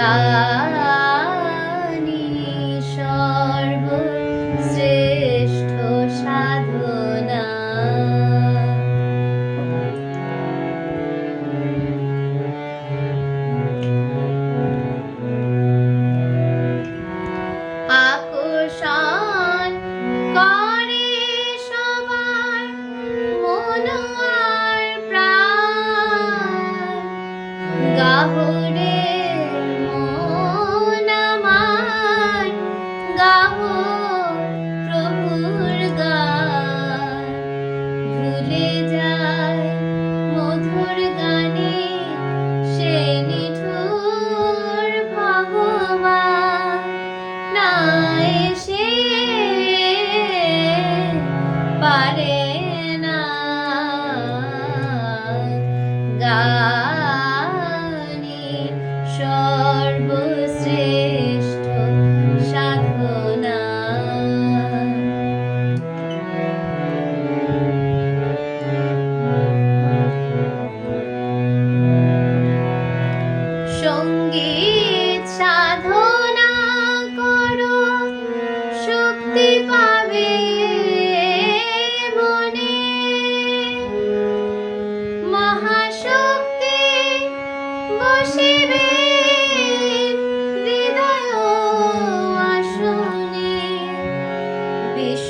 God. But. বিশ্ব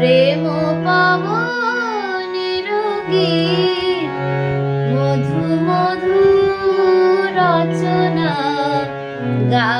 প্রেম পাবন রোগী। মধু মধু রচনা গা